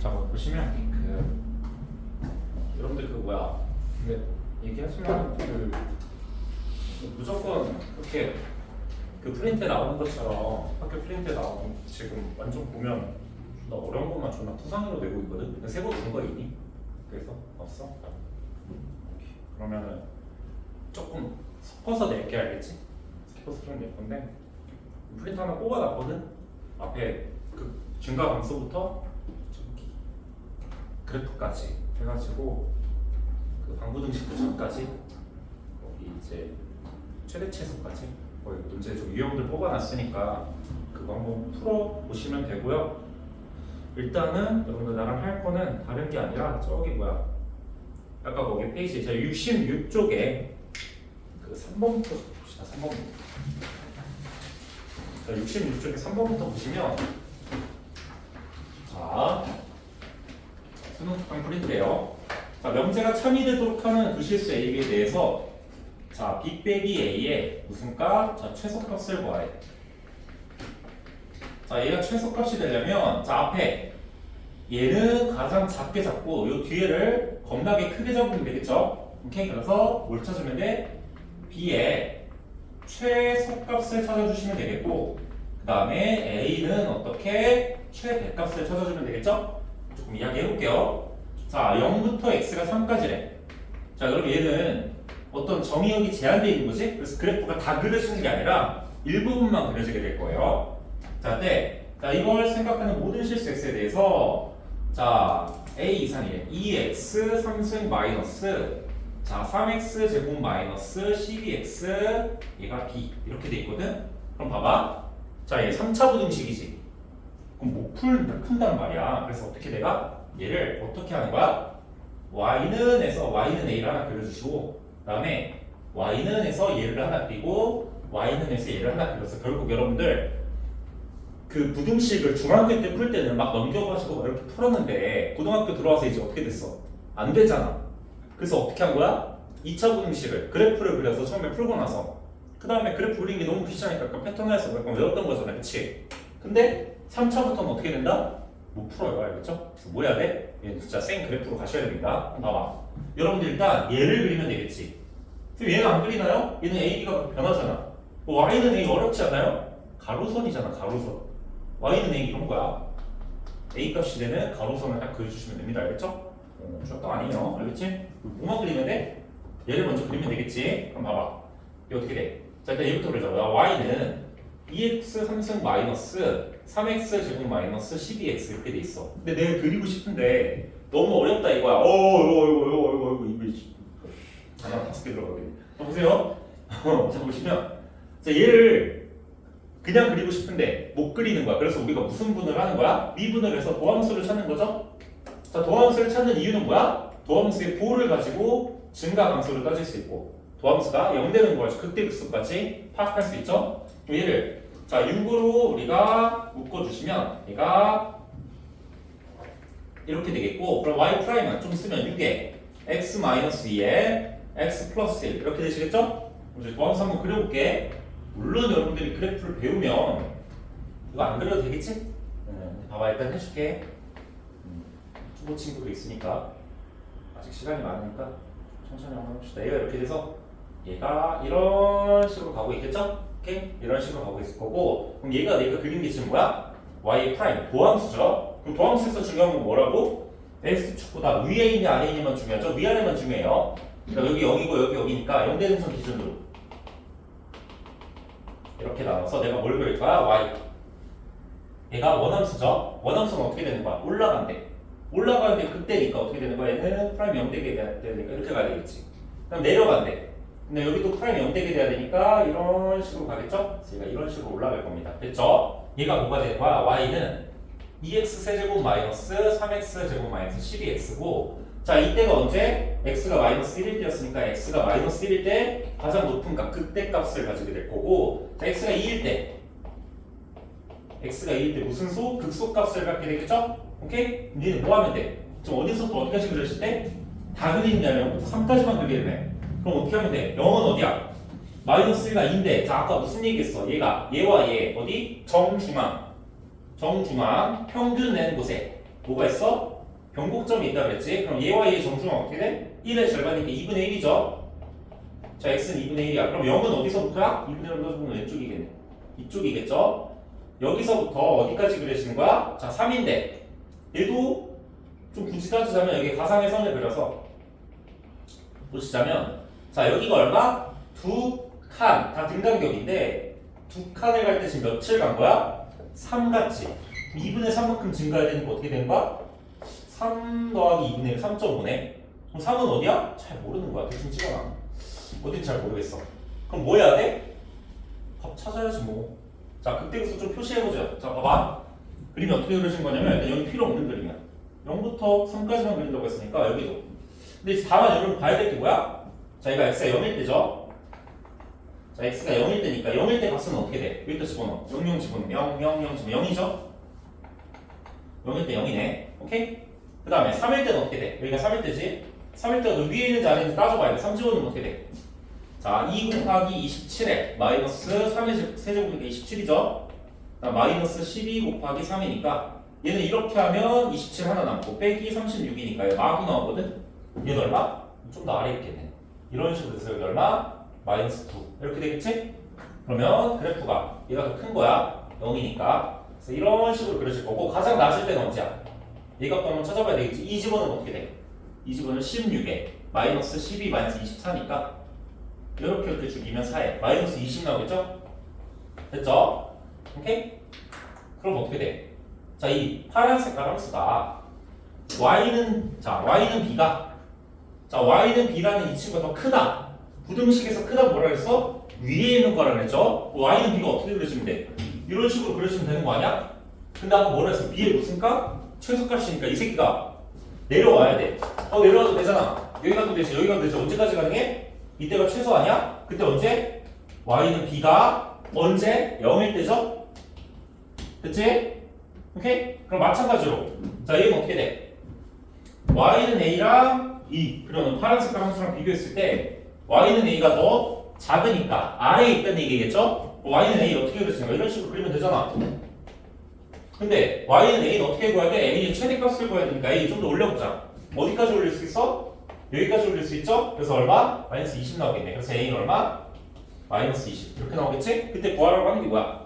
자 보시면 그 여러분들 그 뭐야 근데 얘기하지만 그 무조건 그렇게 그 프린트에 나오는 것처럼 학교 프린트에 나오는 지금 완전 보면 나 어려운 것만 존나 투상으로 내고 있거든. 근데 세고 있는 거 있니? 그래서 없어? 오케이. 그러면은 조금 섞어서 낼게 알겠지? 섞어서 좀 낼 건데 프린트 하나 뽑아놨거든. 앞에 그 증가 감소부터 그래프까지 해가지고 그 방부 등식 구조까지 거기 이제 최대치수까지 거기 문제 좀 유형들 뽑아놨으니까 그거 한번 풀어 보시면 되고요. 일단은 여러분들 나랑 할 거는 다른 게 아니라 저기 뭐야 아까 거기 페이지 제가 66쪽에 그 3번부터 봅시다 3번부터 자 66쪽에 3번부터 보시면 자 수능 특강 프린트예요 자 명제가 참이 되도록 하는 두 실수 A에 대해서 자 B 빼기 A의 무슨 값? 자 최소값을 구하래 자 얘가 최소값이 되려면 자 앞에 얘는 가장 작게 잡고 요 뒤에를 겁나게 크게 잡으면 되겠죠? 오케이 그래서 뭘 찾으면 돼? B의 최소값을 찾아주시면 되겠고 그 다음에 A는 어떻게 최대값을 찾아주면 되겠죠? 조금 이야기해 볼게요 자 0부터 X가 3까지래 자 그럼 얘는 어떤 정의역이 제한되어 있는 거지? 그래서 그래프가 다 그려지는 게 아니라 일부분만 그려지게 될 거예요 자, 네. 자, 이걸 생각하는 모든 실수 x에 대해서 자, a 이상이래. 2x 3승 마이너스 자, 3x 제곱 마이너스 12x 얘가 b 이렇게 돼 있거든. 그럼 봐봐. 자, 얘 3차 부등식이지. 그럼 못 풀, 못 푼단 말이야. 그래서 어떻게 내가 얘를 어떻게 하는 거야? y는 에서 y는 a를 하나 그려주시고 그 다음에 y는 에서 얘를 하나 그리고 y는 에서 얘를 하나 그려서 결국 여러분들 그 부등식을 중학교 때 풀 때는 막 넘겨가지고 막 이렇게 풀었는데 고등학교 들어와서 이제 어떻게 됐어? 안 되잖아. 그래서 어떻게 한 거야? 2차 부등식을 그래프를 그려서 처음에 풀고 나서 그 다음에 그래프 그리는 게 너무 귀찮으니까 패턴에서 약간 외웠던 거잖아, 그치? 근데 3차부터는 어떻게 된다? 못 풀어요, 알겠죠? 뭐 해야 돼? 얘 진짜 생 그래프로 가셔야 됩니다. 봐봐. 여러분들 일단 얘를 그리면 되겠지. 그럼 얘가 안 그리나요? 얘는 A, B가 변하잖아. 뭐 Y는 A 어렵지 않아요? 가로선이잖아, 가로선. y는 a 이런 거야. a 값이 되는 가로선을 딱 그려주시면 됩니다. 알겠죠? 어, 저거 아니에요. 알겠지? 뭐만 그리면 돼? 얘를 먼저 그리면 되겠지? 그럼 봐봐. 이거 어떻게 돼? 자, 일단 얘부터 그리자. y는 2x 3승 마이너스 3x 제곱 마이너스 12x 이렇게 돼 있어. 근데 내가 그리고 싶은데 너무 어렵다 이거야. 어, 이거, 이거, 이거, 이거, 이거, 이거. 하나 다섯 개 들어가게. 자, 보세요. 자, 보시면. 자, 얘를 그냥 그리고 싶은데 못 그리는 거야. 그래서 우리가 무슨 분을 하는 거야? 미분을 해서 도함수를 찾는 거죠. 자, 도함수를 찾는 이유는 뭐야? 도함수의 보호를 가지고 증가 함수를 따질 수 있고 도함수가 0 되는 거지 극대극수까지 파악할 수 있죠. 얘를 자 6으로 우리가 묶어주시면 얘가 이렇게 되겠고 그럼 y 프라임은 좀 쓰면 6에 x 2에 x 플러스 1 이렇게 되시겠죠? 이제 도함수 한번 그려볼게. 물론 여러분들이 그래프를 배우면 이거 안 그려도 되겠지? 음, 봐봐 일단 해줄게 음, 초보 친구도 있으니까 아직 시간이 많으니까 천천히 한번 해봅시다 얘가 이렇게 돼서 얘가 이런 식으로 가고 있겠죠? 오케이? 이런 식으로 가고 있을 거고 그럼 얘가 내가 그린 게 지금 뭐야? y 프라임 도함수죠? 그럼 도함수에서 중요한 건 뭐라고? x축보다 위에 있냐 아래에 있냐만 중요하죠? 위아래만 중요해요 그러니까 여기 0이고 여기 여기니까 0 되는 선 기준으로 이렇게 나눠서 내가 뭘 그릴 거야? y. 얘가 원함수죠. 원함수는 어떻게 되는 거야? 올라간대. 올라가는데 그때니까 어떻게 되는 거야? 얘는 프라임 0 되게 돼야 되니까 이렇게 가야 되겠지. 그럼 내려간대. 근데 여기도 프라임 0되게 돼야 되니까 이런 식으로 가겠죠? 얘가 이런 식으로 올라갈 겁니다. 됐죠? 얘가 뭐가 되는 거야? y는 2x 세제곱 마이너스 3x 제곱 마이너스 12x고 자 이때가 언제? x가 마이너스 1일 때였으니까 x가 마이너스 1일 때 가장 높은 값 그때 값을 가지게 될 거고 자 x가 2일 때 x가 2일 때 무슨 수? 극소 값을 갖게 되겠죠? 오케이? 니는 뭐 하면 돼? 지금 어디서부터 어디까지 그려질 때? 다 그리냐면 3까지만 그리게 되네 그럼 어떻게 하면 돼? 0은 어디야? 마이너스 1가 2인데 자 아까 무슨 얘기했어? 얘가 얘와 얘 어디? 정중앙 정중앙 평균 내는 곳에 뭐가 있어? 변곡점이 있다 그랬지? 그럼 얘와 얘의 정수가 어떻게 돼? 1의 절반이니까 2분의 1이죠? 자, x는 2분의 1이야. 그럼 0은 어디서부터야? 2분의 1로 넣어주면 왼쪽이겠네. 이쪽이겠죠? 여기서부터 어디까지 그려지는 거야? 자, 3인데 얘도 좀 굳이 따지자면 여기 가상의 선을 그려서 보시자면 자, 여기가 얼마? 두 칸, 다 등간격인데 두 칸을 갈 때 지금 며칠 간 거야? 3 같지? 2분의 3만큼 증가해야 되는 거 어떻게 되는 거야? 3 더하기 2분의 1, 3.5네. 그럼 3은 어디야? 잘 모르는 거야. 대충 찍어놔. 어딘지 잘 모르겠어. 그럼 뭐 해야 돼? 값 찾아야지 뭐. 자, 그때부터 좀 표시해보자. 자, 봐봐. 그림이 어떻게 그려진 거냐면 여기 필요 없는 그림이야. 0부터 3까지만 그린다고 했으니까 여기도. 근데 다만 여러분 봐야 될 게 뭐야? 자, 이거 x가 0일 때죠? 자, x가 0일 때니까 0일 때 값은 어떻게 돼? 여기다 집어넣어. 0, 0 집어넣으면 0, 0, 0 집어넣으면 0이죠? 0일 때 0이네. 오케이? 그 다음에 3일 때는 어떻게 돼? 여기가 3일 때지? 3일 때도 위에 있는지 아래 있는지 따져봐야 돼. 3 집어넣으면 어떻게 돼? 자, 2 곱하기 27에 마이너스 3의 세제곱이니까 27이죠? 마이너스 12 곱하기 3이니까 얘는 이렇게 하면 27 하나 남고 빼기 36이니까 마구 나오거든? 얘는 얼마? 좀 더 아래 있겠네. 이런 식으로 여기 얼마? 마이너스 9 이렇게 되겠지? 그러면 그래프가 얘가 더 큰 거야 0이니까 그래서 이런 식으로 그려질 거고 가장 낮을 때는 언제야? 얘값도 한번 찾아봐야 되겠지 이 집어는 어떻게 돼? 이 집어는 16에 마이너스 12 마이너스 24니까 이렇게 이렇게 죽이면 4에 마이너스 20 나오겠죠? 됐죠? 오케이? 그럼 어떻게 돼? 자, 이 파란색 가람수가 y는 자, y는 b가 자, y는 b라는 이 친구가 더 크다. 부등식에서 크다 뭐라 그랬어? 위에 있는 거라 그랬죠? y는 b가 어떻게 그려지면 돼? 이런 식으로 그려지면 되는 거 아니야? 근데 아까 뭐라 했어? b의 무슨 값? 최소값이니까 이 새끼가 내려와야 돼. 어, 내려와도 되잖아. 여기 가도 되지, 여기 가도 되지. 언제까지 가능해? 이때가 최소 아니야? 그때 언제? y는 b가 언제? 0일 때죠? 그치? 오케이? 그럼 마찬가지로 자 얘는 어떻게 돼? y는 a랑 2 그러면 파란색 함수랑 비교했을 때 y는 a가 더 작으니까 아래에 있다는 얘기겠죠? y는 a 어떻게 그렸으니까 이런 식으로 그리면 되잖아 근데 y는 a는 어떻게 구해야 돼? a의 최대값을 구해야 되니까 a 좀 더 올려보자 어디까지 올릴 수 있어? 여기까지 올릴 수 있죠? 그래서 얼마? 마이너스 20 나오겠네 그래서 a는 얼마? 마이너스 20 이렇게 나오겠지? 그때 구하라고 하는 게 뭐야?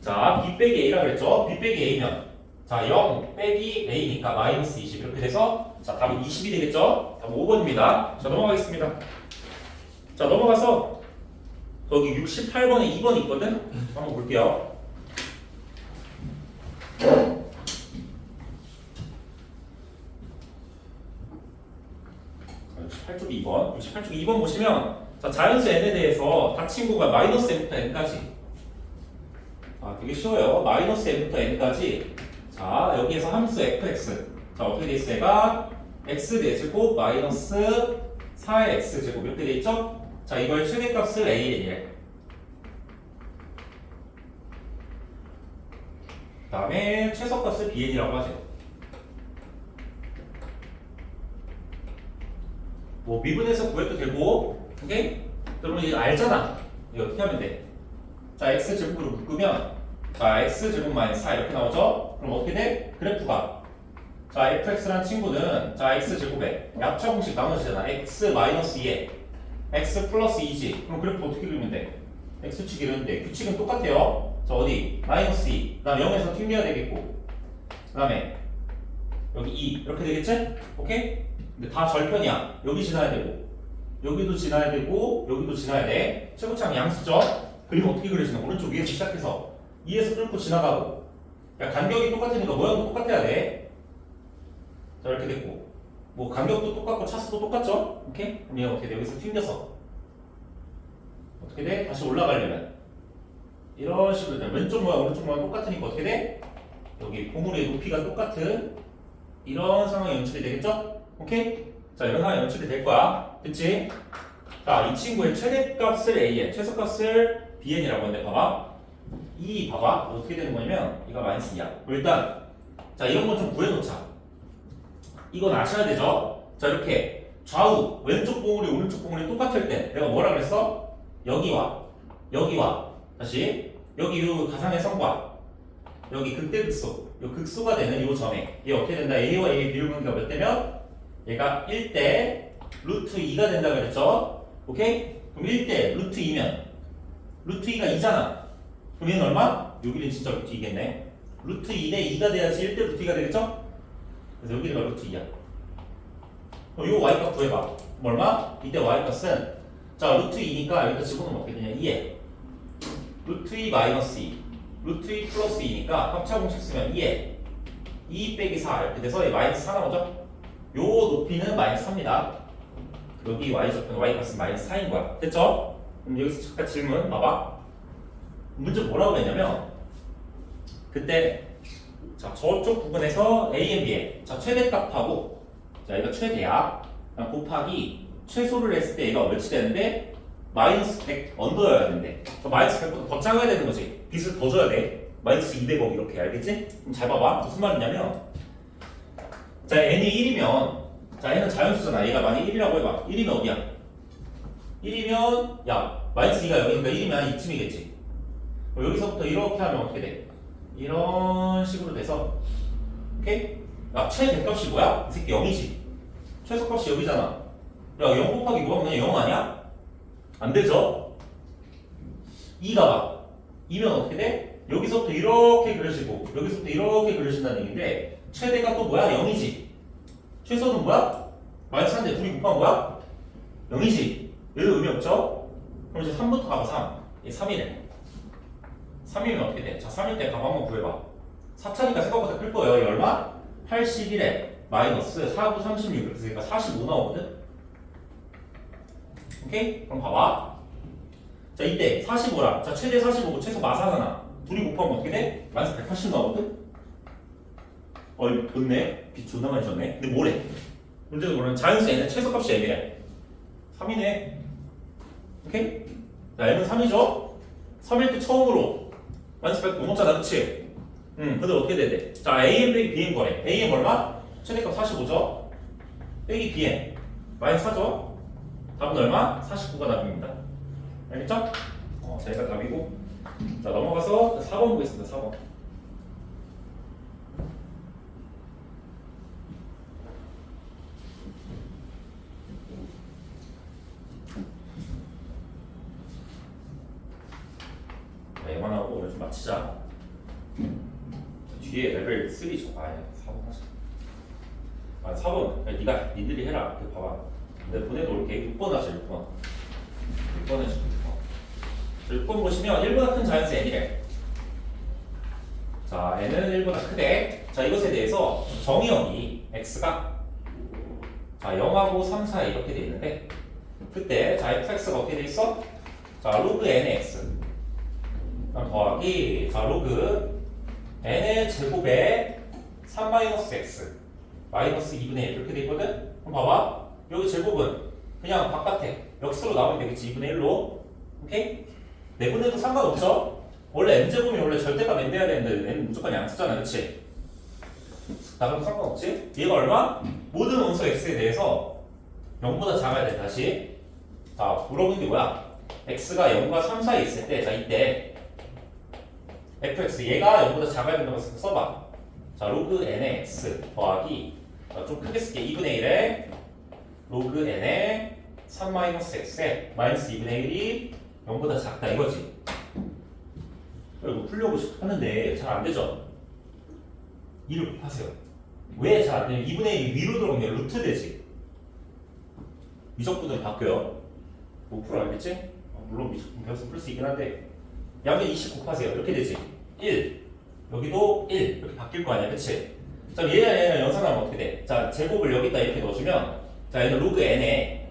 자, b 빼기 a라 그랬죠? b 빼기 a면 자, 0 빼기 a니까 마이너스 20 이렇게 돼서 자, 답이 20이 되겠죠? 답 5번입니다. 자, 넘어가겠습니다. 자, 넘어가서 여기 68번에 2번 있거든? 한번 볼게요. 68쪽 2번. 68쪽 2번 보시면 자, 자연수 n에 대해서 다 친구가 마이너스 n부터 n까지 아, 되게 쉬워요. 마이너스 n부터 n까지. 자, 여기에서 함수 fx. 자, 어떻게 돼 있어? 얘가 x 4제곱 마이너스 4의 x제곱 이렇게 돼 있죠? 자, 이걸 최대값을 an이래. 그 다음에 최소값을 bn이라고 하죠. 뭐 미분해서 구해도 되고, 오케이? 그러면 이제 알잖아. 이거 어떻게 하면 돼? 자, x 제곱으로 묶으면 자, x 제곱 마이너스 4 이렇게 나오죠? 그럼 어떻게 돼? 그래프가 자, fx라는 친구는 자, x 제곱에 약차 공식 나눠지잖아. x 마이너스 2에 x 플러스 2지. 그럼 그래프 어떻게 그리면 돼? x축 이러는데 규칙은 똑같아요. 자, 어디? 마이너스 2. 그다음 0에서 튕겨야 되겠고. 그 다음에 여기 2 이렇게 되겠지? 오케이? 근데 다 절편이야. 여기 지나야 되고 여기도 지나야 되고 여기도 지나야 돼. 최고창 양수죠? 그리고 어떻게 그려지나? 오른쪽 위에서 시작해서 2에서 뚫고 지나가고 야, 간격이 똑같으니까 모양도 똑같아야 돼. 뭐 간격도 똑같고 차수도 똑같죠? 오케이? 그럼 얘가 어떻게 돼? 여기서 튕겨서 어떻게 돼? 다시 올라가려면 이런 식으로 돼. 왼쪽 모양 오른쪽 모양 똑같으니까 어떻게 돼? 여기 고무의 높이가 똑같은 이런 상황이 연출이 되겠죠? 오케이? 자 이런 상황이 연출이 될 거야. 그치? 자, 이 친구의 최대값을 an, 최소값을 bn이라고 하는데 봐봐. 이 봐봐. 어떻게 되는 거냐면 이가 마이너스 2야. 일단 자 이런 건 좀 구해놓자. 이건 아셔야 되죠? 자 이렇게 좌우 왼쪽 봉우리 오른쪽 봉우리 똑같을 때 내가 뭐라 그랬어? 여기와 여기와. 다시. 여기 이 가상의 성과. 여기 극대 극소. 요 극소가 되는 요 점에. 얘 어떻게 된다? A와 a의 비율 관계가 몇 대면? 얘가 1대 루트 2가 된다 그랬죠? 오케이? 그럼 1대 루트 2면? 루트 2가 2잖아. 그럼 얘는 얼마? 여기는 진짜 루트 2겠네. 루트 2대 2가 돼야지 1대 루트 2가 되겠죠? 그래서 여기가 루트 2야. 그럼 요 y값 구해봐. 뭐 얼마? 이때 y값은 자 루트 2니까 여기다 집어넣으면 어떻게 되냐? 2에 루트 2 마이너스 2 루트 2 플러스 2니까 합차 공식 쓰면 2에 2 빼기 4 이렇게 돼서 얘 마이너스 4 나오죠? 요 높이는 마이너스 3입니다. 여기 y 적분 y 값은 마이너스 4인 거야. 됐죠? 그럼 여기서 잠깐 질문 봐봐. 문제 뭐라고 했냐면 그때 자 저쪽 부분에서 a n b의 자 최대값하고 자 이거 최대야. 곱하기 최소를 했을 때 얘가 몇이 되는데 마이너스 100 언더여야 되는데 그 마이너스 100보다 더 작아야 되는 거지. 빚을 더 줘야 돼. 마이너스 200억 이렇게 알겠지? 그럼 잘 봐봐. 무슨 말이냐면 자 n이 1이면 자 얘는 자연수잖아. 얘가 만약 1이라고 해봐. 1이면 어디야? 1이면 야 마이너스 2가 여기니까 1이면 이쯤이겠지. 그럼 여기서부터 이렇게 하면 어떻게 돼? 이런 식으로 돼서 오케이? 야 최대값이 뭐야? 이 새끼 0이지 최소값이 여기잖아 야0 곱하기 뭐가 그냥 0 아니야? 안 되죠? 2가 봐 2면 어떻게 돼? 여기서부터 이렇게 그려지고 여기서부터 이렇게 그려진다는 얘기인데 최대가 또 뭐야? 0이지 최소는 뭐야? 마이너스 3인데 둘이 곱하면 뭐야? 0이지 얘도 의미 없죠? 그럼 이제 3부터 가봐 3얘 3이네 3이면 어떻게 돼? 자 3일 때 값 한번 구해봐 4차니까 생각보다 클 거예요 얘 얼마? 81에 마이너스 4, 9, 36 그래서 얘가 45 나오거든? 오케이? 그럼 봐봐 자 이때 45라 자 최대 45고 최소 마사잖아 둘이 곱하면 어떻게 돼? 마이너스 180 나오거든? 어이 좋네 빛 존나 많이 줬네 근데 뭐래? 문제도 뭐냐면 자연수 n은 최소값이 m이래 3이네 오케이? 자 m은 3이죠? 3일 때 처음으로 마이너스 100 넘었잖아 그치? 응 근데 어떻게 돼야 돼? 자 am 빼기 bm 거래 am 얼마? 최대값 45죠? 빼기 bm 마이너스 4죠? 답은 얼마? 49가 답입니다 알겠죠? 어, 자 여기가 답이고 자 넘어가서 4번 보겠습니다 4번 자, 얘만 하고 오늘 좀 마치자 뒤에 레벨 3죠 아예 4번 하자 아 4번 야, 니가 니들이 해라 그 봐봐 내가 보내놓을게 6번 하자 6번 6번 해줄게 6번 6번 보시면 1보다 큰 자연수 n이래. 자 n은 1보다 크대. 자 이것에 대해서 정의역이 x가 자 0하고 3, 4 이렇게 돼 있는데 그때 자 fx가 어떻게 돼 있어? 자 로그 nx 더하기 자 로그 n의 제곱에 3 마이너스 x 마이너스 2분의 1 이렇게 돼 있거든? 그럼 봐봐. 여기 제곱은 그냥 바깥에 역수로 나오면 되겠지 2분의 1로 오케이? 내분해도 상관없죠? 원래 n제곱이 원래 절대값 n 돼야 되는데 n 무조건 양수잖아 그치? 나가도 상관없지? 얘가 얼마? 모든 원소 x에 대해서 0보다 작아야 돼 다시 자 물어본 게 뭐야? x가 0과 3 사이에 있을 때 자 이때 fx 얘가 0보다 작아야 된다고 써봐 자 로그 n의 x 더하기 자, 좀 크게 쓸게 2분의 1에 로그 n의 3 마이너스 x에 마이너스 2분의 1이 0보다 작다 이거지. 그리고 풀려고 하는데 잘 안 되죠? 2를 곱하세요. 왜 잘 안 되냐면 2분의 1이 위로 들어오면 루트 되지. 미적분으로 바뀌어요. 5% 알겠지? 어, 물론 미적분 배워서 풀수 있긴 한데 양변 20 곱하세요. 이렇게 되지. 1 여기도 1 이렇게 바뀔 거 아니야. 그치? 자 얘랑 얘랑 연산하면 어떻게 돼? 자 제곱을 여기다 이렇게 넣어주면 자 얘는 로그 n에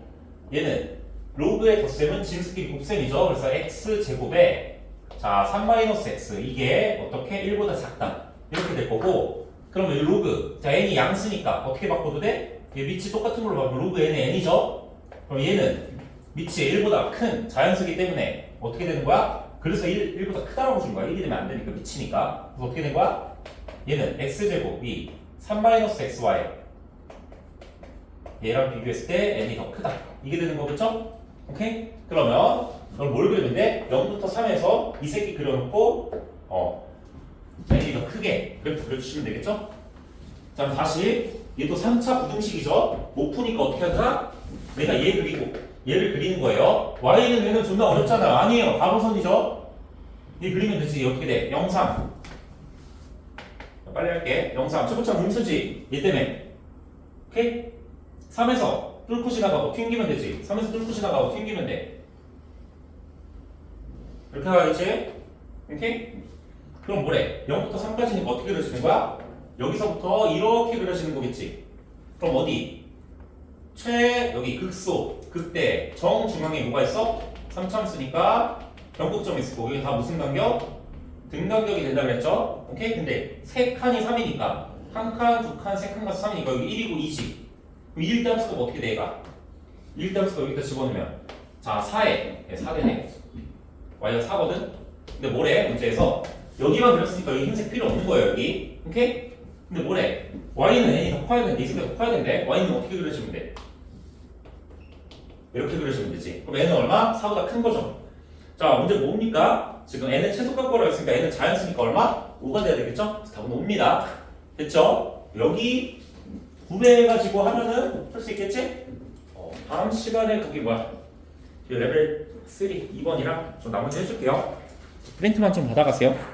얘는 로그의 덧셈은 진수끼리 곱셈이죠. 그래서 x 제곱에 자3 마이너스 x. 이게 어떻게? 1보다 작다. 이렇게 될 거고 그러면 이 로그. 자 n이 양수니까 어떻게 바꿔도 돼? 얘 밑이 똑같은 걸로 바꾸면 로그 n의 n이죠? 그럼 얘는 밑이 1보다 큰 자연수기 때문에 어떻게 되는 거야? 그래서 1, 1보다 크다라고 준 거야. 1이 되면 안 되니까 미치니까. 그래서 어떻게 된 거야? 얘는 x제곱이 3-xy 얘랑 비교했을 때 n이 더 크다 이게 되는 거겠죠? 오케이? 그러면 넌뭘 그리면 돼? 0부터 3에서 이 새끼 그려놓고 어 n이 더 크게 그래프 그려주시면 되겠죠? 자 그럼 다시 얘또 3차 부등식이죠? 못 푸니까 어떻게 하나? 내가 얘 그리고 얘를 그리는 거예요 y는 얘는 존나 어렵잖아요 아니에요 가로선이죠? 얘 그리면 되지 어떻게 돼? 0, 3 빨리 할게 0, 3 최고점 음수지 얘 때문에 오케이? 3에서 뚫고 지나가고 튕기면 되지 3에서 뚫고 지나가고 튕기면 돼 이렇게 가야지 오케이? 그럼 뭐래? 0부터 3까지니까 어떻게 그려지는 거야? 여기서부터 이렇게 그려지는 거겠지 그럼 어디? 최 여기 극소 극대 정중앙에 뭐가 있어? 3참수니까 변곡점이 있을 거고 이게 다 무슨 간격? 등간격이 된다고 했죠? 오케이? 근데 세 칸이 3이니까 한 칸, 두 칸, 세 칸 가서 3이니까 여기 1이고 2지 그럼 1대 함수가 어떻게 돼 얘가? 1대 함수가 여기다 집어넣으면 자 4에 4대네 y가 4거든? 근데 뭐래? 문제에서 여기만 그렸으니까 여기 흰색 필요 없는 거예요 여기 오케이? 근데 뭐래? y는 n이 더 커야 되는데 이 새끼가 더 커야 되는데 y는 어떻게 그려주면 돼? 이렇게 그려주면 되지 그럼 n은 얼마? 4보다 큰 거죠 자 문제 뭡니까? 지금 n은 최소값거라고 했으니까 n은 자연수니까 얼마? 5가 돼야 되겠죠? 답은 5입니다 됐죠? 여기 9배 해가지고 하면은 풀수 있겠지? 어, 다음 시간에 그게 뭐야? 이 레벨 3 2번이랑 좀 나머지 해줄게요 프린트만 좀 받아가세요